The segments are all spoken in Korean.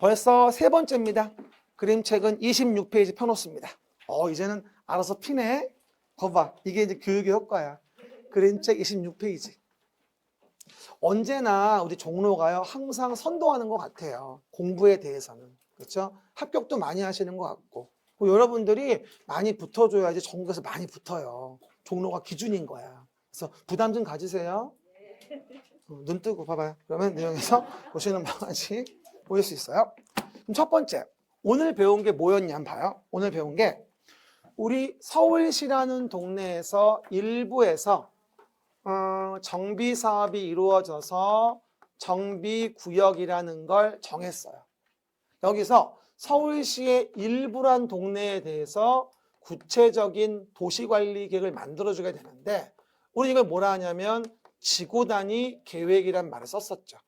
벌써 세 번째입니다. 그림책은 26페이지 펴놓습니다. 어, 이제는 알아서 피네. 거봐. 이게 이제 교육의 효과야. 그림책 26페이지. 언제나 우리 종로가요, 항상 선도하는 것 같아요. 공부에 대해서는. 그렇죠? 합격도 많이 하시는 것 같고. 그리고 여러분들이 많이 붙어줘야지 전국에서 많이 붙어요. 종로가 기준인 거야. 그래서 부담 좀 가지세요. 어, 눈 뜨고 봐봐요. 그러면 내용에서 보시는 바가지 보일 수 있어요. 그럼 첫 번째, 오늘 배운 게 뭐였냐 한번 봐요. 오늘 배운 게 우리 서울시라는 동네에서 일부에서 어, 정비 사업이 이루어져서 정비 구역이라는 걸 정했어요. 여기서 서울시의 일부란 동네에 대해서 구체적인 도시관리 계획을 만들어주게 되는데 우리 이걸 뭐라 하냐면 지구 단위 계획이란 말을 썼었죠.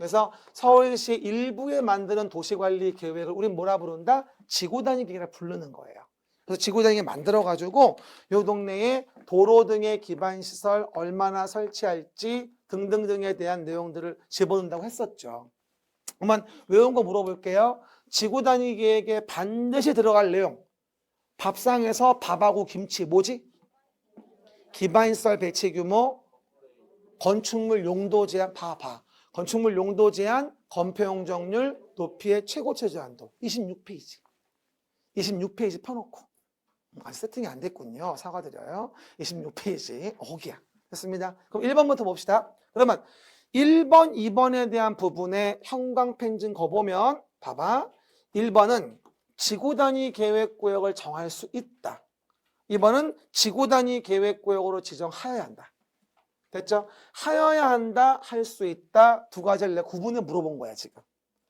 그래서 서울시 일부에 만드는 도시관리 계획을 우리 뭐라 부른다? 지구 단위 계획이라 부르는 거예요. 그래서 지구 단위에 만들어 가지고 이 동네에 도로 등의 기반 시설 얼마나 설치할지 등등 등에 대한 내용들을 집어넣는다고 했었죠. 그러면 외운 거 물어볼게요. 지구 단위 계획에 반드시 들어갈 내용. 밥상에서 밥하고 김치 뭐지? 기반 시설 배치 규모, 건축물 용도 제한 봐봐. 건축물 용도 제한, 건폐 용적률, 높이의 최고체 제한도 26페이지. 26페이지 펴놓고. 아직 세팅이 안 됐군요. 사과드려요. 26페이지. 어기야. 됐습니다. 그럼 1번부터 봅시다. 그러면 1번, 2번에 대한 부분에 형광펜진 거 보면 봐봐. 1번은 지구 단위 계획 구역을 정할 수 있다. 2번은 지구 단위 계획 구역으로 지정하여야 한다. 됐죠? 하여야 한다, 할 수 있다. 두 가지를 내가 구분을 물어본 거야, 지금.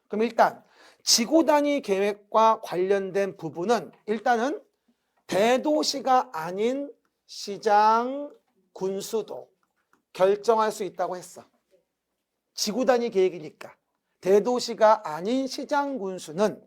그럼 일단 지구 단위 계획과 관련된 부분은 일단은 대도시가 아닌 시장, 군수도 결정할 수 있다고 했어. 지구 단위 계획이니까. 대도시가 아닌 시장, 군수는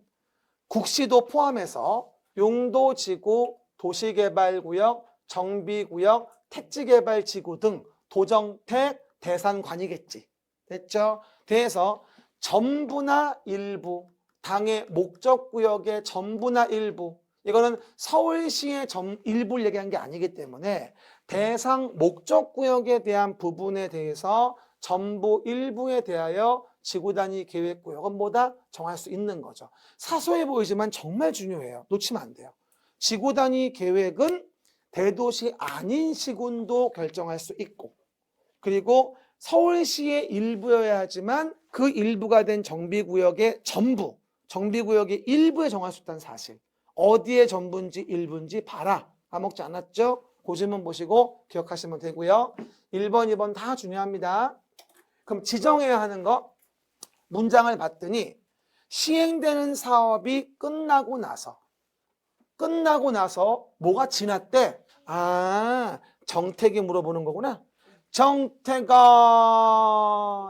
국시도 포함해서 용도 지구, 도시개발구역, 정비구역, 택지개발지구 등 도정택 대산관이겠지. 됐죠? 돼서 전부나 일부, 당의 목적구역의 전부나 일부, 이거는 서울시의 전, 일부를 얘기한 게 아니기 때문에 대상 목적구역에 대한 부분에 대해서 전부 일부에 대하여 지구 단위 계획구역은 뭐다? 정할 수 있는 거죠. 사소해 보이지만 정말 중요해요. 놓치면 안 돼요. 지구 단위 계획은 대도시 아닌 시군도 결정할 수 있고 그리고 서울시의 일부여야 하지만 그 일부가 된 정비구역의 전부, 정비구역의 일부에 정할 수 있다는 사실. 어디에 전부인지 일부인지 봐라. 까먹지 않았죠? 그 질문 보시고 기억하시면 되고요. 1번, 2번 다 중요합니다. 그럼 지정해야 하는 거 문장을 봤더니 시행되는 사업이 끝나고 나서 끝나고 나서 뭐가 지났대? 아, 정택이 물어보는 거구나. 정태가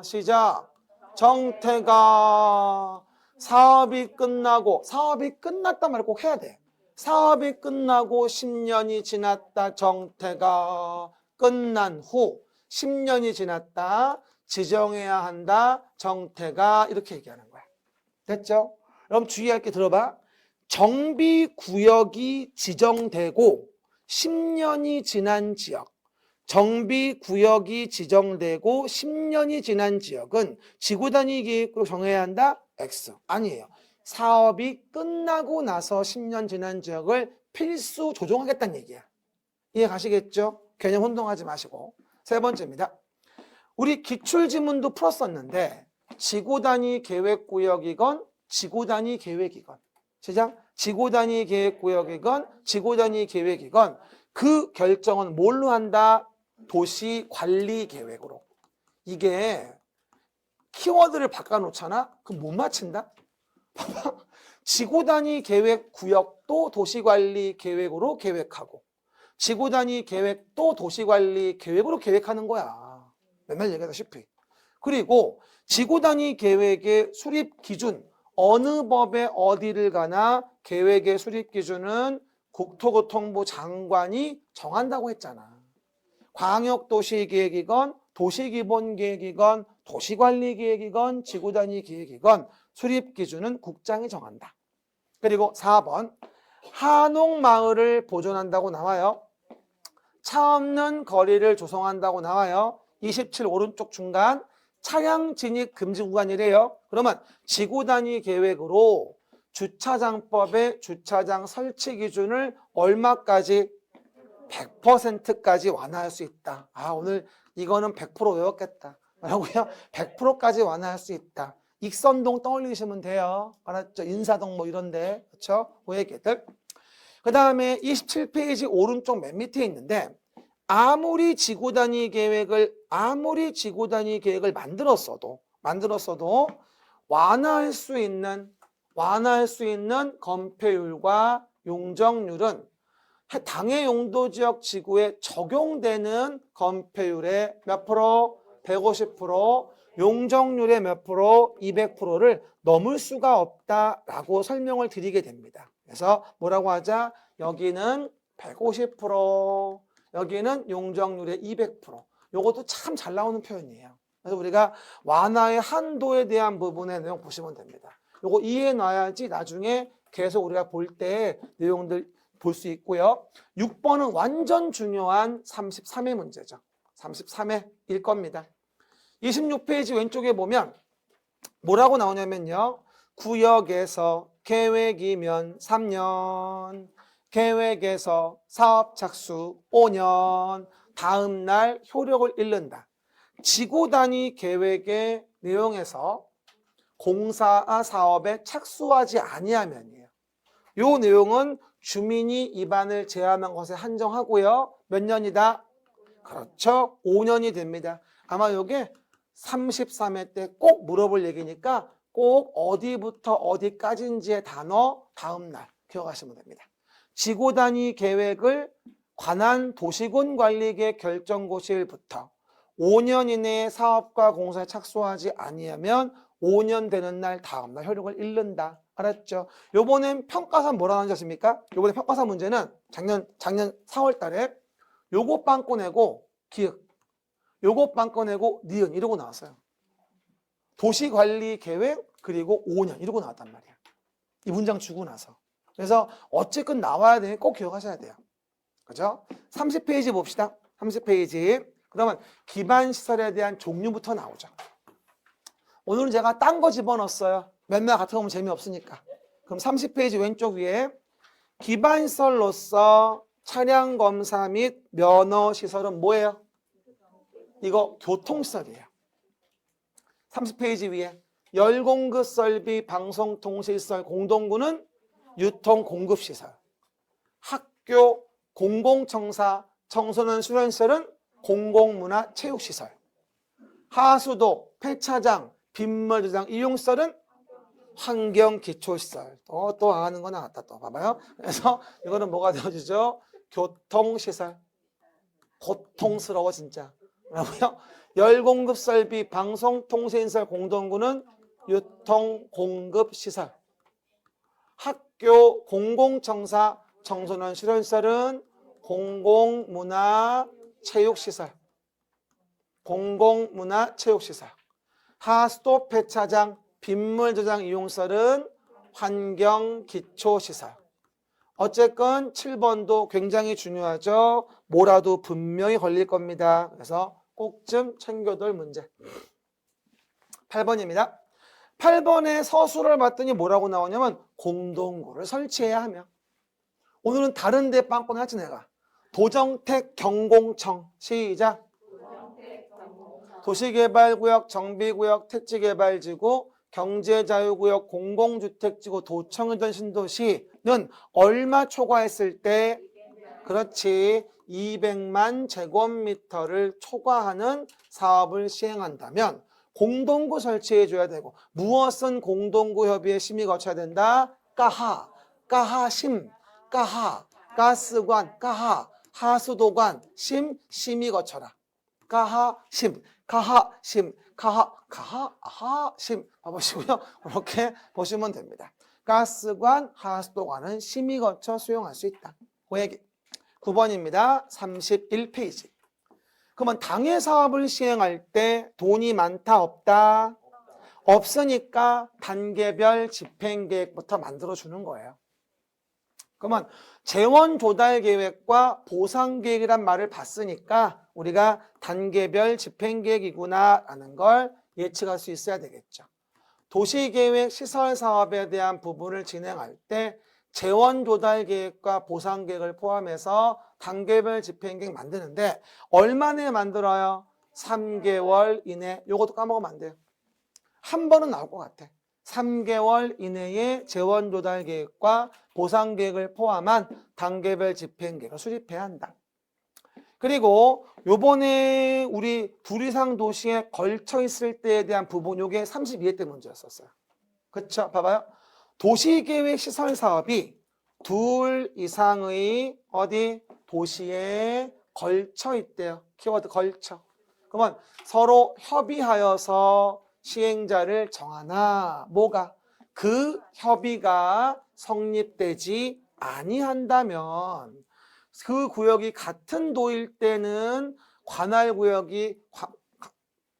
시작. 정태가 사업이 끝나고 사업이 끝났다 말고 꼭 해야 돼. 사업이 끝나고 10년이 지났다. 정태가 끝난 후 10년이 지났다. 지정해야 한다. 정태가 이렇게 얘기하는 거야. 됐죠? 그럼 주의할 게 들어봐. 정비 구역이 지정되고 10년이 지난 지역, 정비 구역이 지정되고 10년이 지난 지역은 지구 단위 계획으로 정해야 한다? X. 아니에요. 사업이 끝나고 나서 10년 지난 지역을 필수 조정하겠다는 얘기야. 이해 가시겠죠? 개념 혼동하지 마시고. 세 번째입니다. 우리 기출 지문도 풀었었는데 지구 단위 계획 구역이건 지구 단위 계획이건 시작 지구 단위 계획 구역이건 지구 단위 계획이건 그 결정은 뭘로 한다? 도시 관리 계획으로. 이게 키워드를 바꿔놓잖아? 그럼 못 맞힌다? 봐봐. 지구 단위 계획 구역도 도시 관리 계획으로 계획하고 지구 단위 계획도 도시 관리 계획으로 계획하는 거야. 맨날 얘기하다시피. 그리고 지구 단위 계획의 수립 기준 어느 법에 어디를 가나 계획의 수립 기준은 국토교통부 장관이 정한다고 했잖아. 광역도시계획이건 도시기본계획이건 도시관리계획이건 지구단위계획이건 수립기준은 국장이 정한다. 그리고 4번 한옥마을을 보존한다고 나와요. 차 없는 거리를 조성한다고 나와요. 27 오른쪽 중간 차량 진입 금지 구간이래요. 그러면 지구 단위 계획으로 주차장법의 주차장 설치 기준을 얼마까지 100%까지 완화할 수 있다. 아, 오늘 이거는 100% 외웠겠다. 라고요? 100%까지 완화할 수 있다. 익선동 떠올리시면 돼요. 알았죠? 인사동 뭐 이런데. 그렇죠? 그 얘기들. 그 다음에 27페이지 오른쪽 맨 밑에 있는데 아무리 지구 단위 계획을 아무리 지구 단위 계획을 만들었어도 만들었어도 완화할 수 있는 완화할 수 있는 건폐율과 용적률은 당해 용도 지역 지구에 적용되는 건폐율의 몇 프로? 150%, 용적률의 몇 프로? 200%를 넘을 수가 없다라고 설명을 드리게 됩니다. 그래서 뭐라고 하자? 여기는 150%, 여기는 용적률의 200%. 요것도 참 잘 나오는 표현이에요. 그래서 우리가 완화의 한도에 대한 부분의 내용 보시면 됩니다. 요거 이해해 놔야지 나중에 계속 우리가 볼 때 내용들 볼 수 있고요. 6번은 완전 중요한 33회 문제죠. 33회일 겁니다. 26페이지 왼쪽에 보면 뭐라고 나오냐면요. 구역에서 계획이면 3년, 계획에서 사업 착수 5년, 다음 날 효력을 잃는다. 지구 단위 계획의 내용에서 공사 사업에 착수하지 아니하면이에요. 요 내용은 주민이 입안을 제한한 것에 한정하고요. 몇 년이다? 그렇죠. 5년이 됩니다. 아마 요게 33회 때 꼭 물어볼 얘기니까 꼭 어디부터 어디까지인지의 단어 다음 날 기억하시면 됩니다. 지구 단위 계획을 관한 도시군 관리계 결정고시일부터 5년 이내에 사업과 공사에 착수하지 아니하면 5년 되는 날 다음 날 효력을 잃는다. 알았죠? 요번엔 평가사 뭐라 하는지 아십니까? 요번에 평가사 문제는 작년 작년 4월 달에 요거 빵꾸 내고 기획 요거 빵꾸 내고 니은 이러고 나왔어요. 도시관리 계획 그리고 5년 이러고 나왔단 말이야. 이 문장 주고 나서. 그래서 어쨌든 나와야 되니 꼭 기억하셔야 돼요. 그죠? 30페이지 봅시다. 30페이지. 그러면 기반 시설에 대한 종류부터 나오죠. 오늘은 제가 딴 거 집어넣었어요. 맨날 같은 거 보면 재미없으니까. 그럼 30페이지 왼쪽 위에 기반 시설로서 차량 검사 및 면허 시설은 뭐예요? 이거 교통시설이에요. 30페이지 위에 열공급 설비 방송 통신시설 공동구는 유통 공급 시설. 학교 공공청사 청소년 수련시설은 공공문화 체육시설. 하수도, 폐차장, 빗물저장 이용시설은 환경 기초 시설. 또, 또 아는 거 나왔다 또 봐봐요. 그래서 이거는 뭐가 되어지죠? 교통 시설. 고통스러워 진짜. 뭐라고요? 열공급 설비 방송 통신 시설 공동구는 유통 공급 시설. 학교 공공청사 청소년 실현시설은 공공문화 체육시설. 공공문화 체육시설. 하수도 폐차장 빗물 저장 이용시설은 환경 기초 시설. 어쨌건 7번도 굉장히 중요하죠. 뭐라도 분명히 걸릴 겁니다. 그래서 꼭 좀 챙겨둘 문제. 8번입니다. 8번에 서술을 봤더니 뭐라고 나오냐면 공동구를 설치해야 하며 오늘은 다른 데 빵꾸나 했지 내가 도정택 경공청 시작 도시개발구역 정비구역 택지개발지구 경제자유구역 공공주택지구 도청이던 신도시는 얼마 초과했을 때 그렇지 200만 제곱미터를 초과하는 사업을 시행한다면 공동구 설치해 줘야 되고 무엇은 공동구 협의회 심의 거쳐야 된다? 까하, 까하심, 까하, 가스관, 까하, 하수도관, 심, 심의 거쳐라. 까하, 심, 가하, 심, 가하, 가하, 아하, 심. 봐보시고요. 이렇게 보시면 됩니다. 가스관, 하수도관은 심의 거쳐 수용할 수 있다. 그 얘기. 9번입니다. 31페이지. 그러면 당해 사업을 시행할 때 돈이 많다 없다 없으니까 단계별 집행 계획부터 만들어 주는 거예요. 그러면 재원 조달 계획과 보상 계획이란 말을 봤으니까 우리가 단계별 집행 계획이구나 라는 걸 예측할 수 있어야 되겠죠. 도시계획 시설 사업에 대한 부분을 진행할 때 재원 조달 계획과 보상 계획을 포함해서 단계별 집행 계획 만드는데 얼마 내에 만들어요? 3개월 이내. 요것도 까먹으면 안 돼요. 한 번은 나올 것 같아. 3개월 이내에 재원 조달 계획과 보상 계획을 포함한 단계별 집행 계획을 수립해야 한다. 그리고 요번에 우리 둘 이상 도시에 걸쳐 있을 때에 대한 부분 요게 32회 때 문제였었어요. 그쵸? 봐봐요. 도시계획 시설 사업이 둘 이상의 어디 도시에 걸쳐 있대요. 키워드 걸쳐. 그러면 서로 협의하여서 시행자를 정하나 뭐가 그 협의가 성립되지 아니한다면 그 구역이 같은 도일 때는 관할 구역이 과-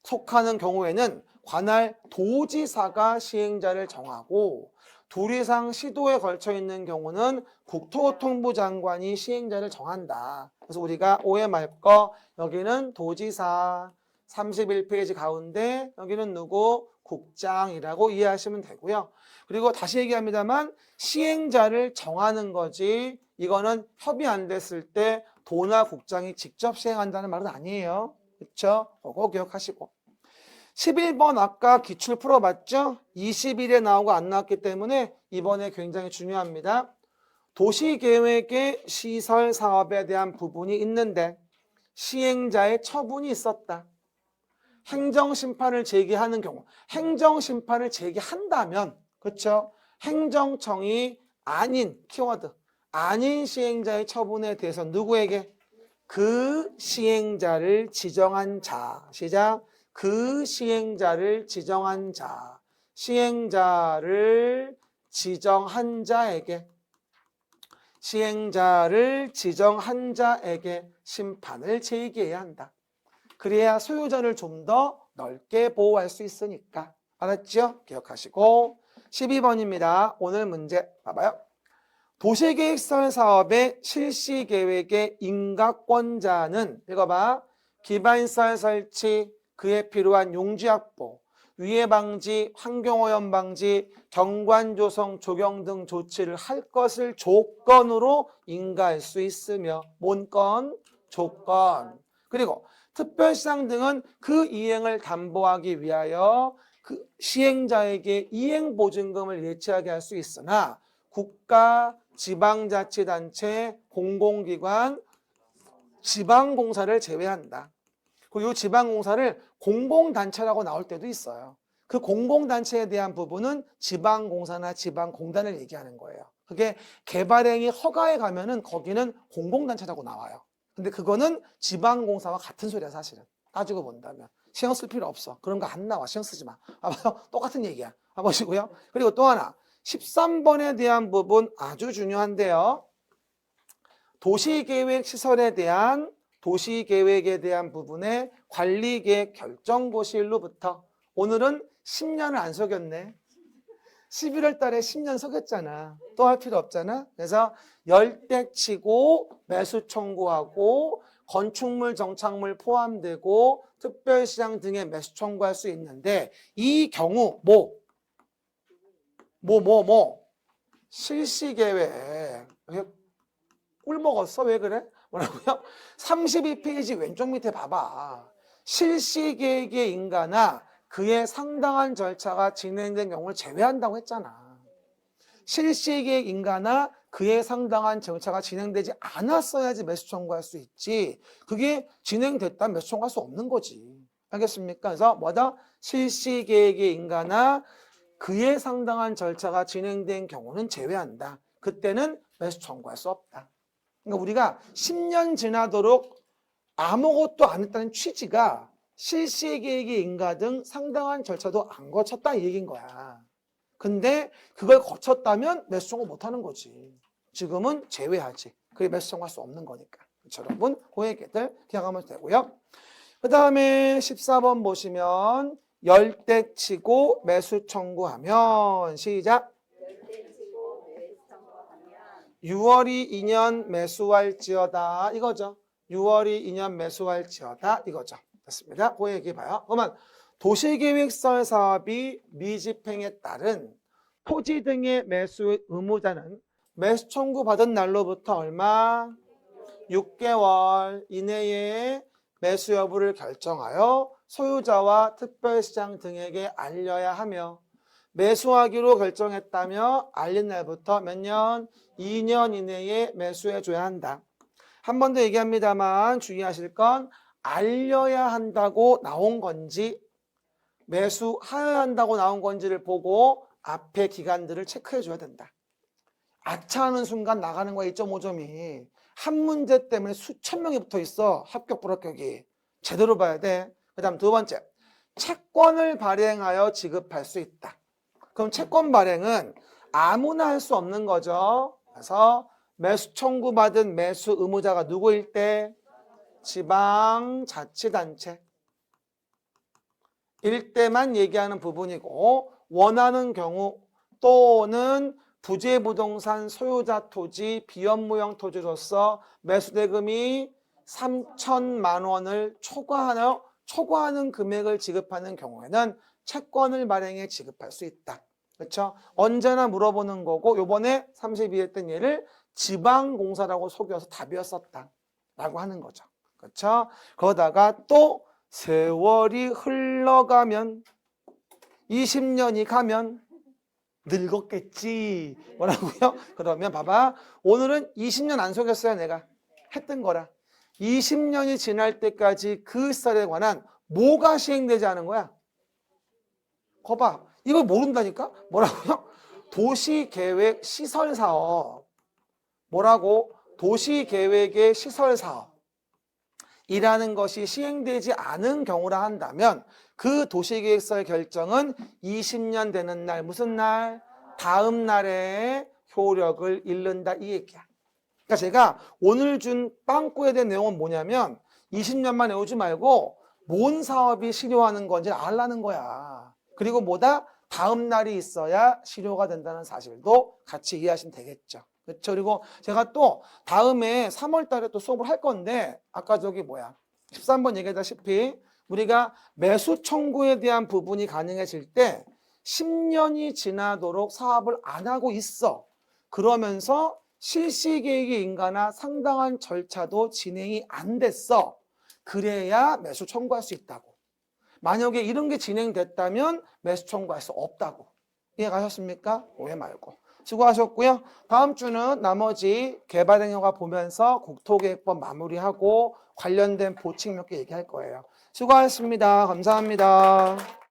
속하는 경우에는 관할 도지사가 시행자를 정하고 둘 이상 시도에 걸쳐 있는 경우는 국토교통부 장관이 시행자를 정한다. 그래서 우리가 오해 말 거 여기는 도지사 31페이지 가운데 여기는 누구 국장이라고 이해하시면 되고요. 그리고 다시 얘기합니다만 시행자를 정하는 거지 이거는 협의 안 됐을 때 도나 국장이 직접 시행한다는 말은 아니에요. 그렇죠? 그거 기억하시고. 11번 아까 기출 풀어봤죠? 20일에 나오고 안 나왔기 때문에 이번에 굉장히 중요합니다. 도시계획의 시설 사업에 대한 부분이 있는데 시행자의 처분이 있었다. 행정 심판을 제기하는 경우, 행정 심판을 제기한다면, 그렇죠? 행정청이 아닌 키워드, 아닌 시행자의 처분에 대해서 누구에게 그 시행자를 지정한 자, 시작. 그 시행자를 지정한 자, 시행자를 지정한 자에게 시행자를 지정한 자에게 심판을 제기해야 한다. 그래야 소유자를 좀 더 넓게 보호할 수 있으니까. 알았죠? 기억하시고 12번입니다. 오늘 문제 봐봐요. 도시계획설 사업의 실시 계획의 인가권자는 읽어봐. 기반시설 설치, 그에 필요한 용지 확보, 위해 방지, 환경오염 방지, 경관 조성, 조경 등 조치를 할 것을 조건으로 인가할 수 있으며 뭔 건 조건. 그리고 특별시장 등은 그 이행을 담보하기 위하여 그 시행자에게 이행 보증금을 예치하게 할 수 있으나 국가, 지방자치단체, 공공기관, 지방공사를 제외한다. 그리고 이 지방공사를 공공단체라고 나올 때도 있어요. 그 공공단체에 대한 부분은 지방공사나 지방공단을 얘기하는 거예요. 그게 개발행위 허가에 가면은 거기는 공공단체라고 나와요. 근데 그거는 지방공사와 같은 소리야 사실은. 따지고 본다면. 신경 쓸 필요 없어. 그런 거 안 나와. 신경 쓰지 마. 봐봐요. 똑같은 얘기야. 봐보시고요. 그리고 또 하나. 13번에 대한 부분 아주 중요한데요. 도시계획 시설에 대한 도시계획에 대한 부분의 관리계획 결정고시일로부터 오늘은 10년을 안 속였네 11월 달에 10년 속였잖아. 또 할 필요 없잖아. 그래서 열대 치고 매수 청구하고 건축물 정착물 포함되고 특별시장 등의 매수 청구할 수 있는데 이 경우 뭐? 뭐, 뭐, 뭐? 실시 계획. 왜꿀 먹었어? 왜 그래? 뭐라고요? 32페이지 왼쪽 밑에 봐봐. 실시 계획의 인가나 그에 상당한 절차가 진행된 경우를 제외한다고 했잖아. 실시계획 인가나 그에 상당한 절차가 진행되지 않았어야지 매수 청구할 수 있지. 그게 진행됐다면 매수 청구할 수 없는 거지. 알겠습니까? 그래서 뭐다? 실시계획의 인가나 그에 상당한 절차가 진행된 경우는 제외한다. 그때는 매수 청구할 수 없다. 그러니까 우리가 10년 지나도록 아무것도 안 했다는 취지가 실시 계획의 인가 등 상당한 절차도 안 거쳤다 이 얘기인 거야. 근데 그걸 거쳤다면 매수 청구 못 하는 거지. 지금은 제외하지. 그게 매수 청구할 수 없는 거니까. 여러분? 그 얘기들 기억하면 되고요. 그 다음에 14번 보시면 열대 치고 매수 청구하면 시작. 6월이 2년 매수할지어다 이거죠. 6월이 2년 매수할지어다 이거죠. 됐습니다. 그 얘기 봐요. 그러면 도시계획설 사업이 미집행에 따른 토지 등의 매수 의무자는 매수 청구 받은 날로부터 얼마? 6개월 이내에 매수 여부를 결정하여 소유자와 특별시장 등에게 알려야 하며 매수하기로 결정했다며 알린 날부터 몇 년? 2년 이내에 매수해 줘야 한다. 한 번 더 얘기합니다만 주의하실 건 알려야 한다고 나온 건지 매수하여야 한다고 나온 건지를 보고 앞에 기간들을 체크해 줘야 된다. 아차하는 순간 나가는 거야 2.5점이 한 문제 때문에 수천 명이 붙어 있어 합격 불합격이 제대로 봐야 돼. 그다음 두 번째 채권을 발행하여 지급할 수 있다. 그럼 채권 발행은 아무나 할 수 없는 거죠. 그래서 매수 청구받은 매수 의무자가 누구일 때 지방자치단체 일 때만 얘기하는 부분이고 원하는 경우 또는 부재부동산 소유자 토지 비업무형 토지로서 매수대금이 3천만 원을 초과하여 초과하는 금액을 지급하는 경우에는 채권을 발행해 지급할 수 있다. 그렇죠? 언제나 물어보는 거고 요번에 32 했던 예를 지방공사라고 속여서 답이었었다. 라고 하는 거죠. 그렇죠? 그러다가 또 세월이 흘러가면 20년이 가면 늙었겠지. 뭐라고요? 그러면 봐봐. 오늘은 20년 안 속였어요, 내가. 했던 거라. 20년이 지날 때까지 그 썰에 관한 뭐가 시행되지 않은 거야? 거봐. 이걸 모른다니까? 뭐라고요? 도시계획 시설사업. 뭐라고? 도시계획의 시설사업. 이라는 것이 시행되지 않은 경우라 한다면 그 도시계획서의 결정은 20년 되는 날 무슨 날? 다음 날에 효력을 잃는다 이 얘기야. 그러니까 제가 오늘 준 빵꾸에 대한 내용은 뭐냐면 20년만 외우지 말고 뭔 사업이 실효하는 건지 알라는 거야. 그리고 뭐다? 다음 날이 있어야 실효가 된다는 사실도 같이 이해하시면 되겠죠. 그렇죠. 그리고 제가 또 다음에 3월 달에 또 수업을 할 건데 아까 저기 뭐야 13번 얘기했다시피 우리가 매수 청구에 대한 부분이 가능해질 때 10년이 지나도록 사업을 안 하고 있어. 그러면서 실시 계획이 인가나 상당한 절차도 진행이 안 됐어. 그래야 매수 청구할 수 있다고. 만약에 이런 게 진행됐다면 매수 청구할 수 없다고. 이해 가셨습니까? 오해 말고. 수고하셨고요. 다음 주는 나머지 개발행위가 보면서 국토계획법 마무리하고 관련된 보칙 몇 개 얘기할 거예요. 수고하셨습니다. 감사합니다.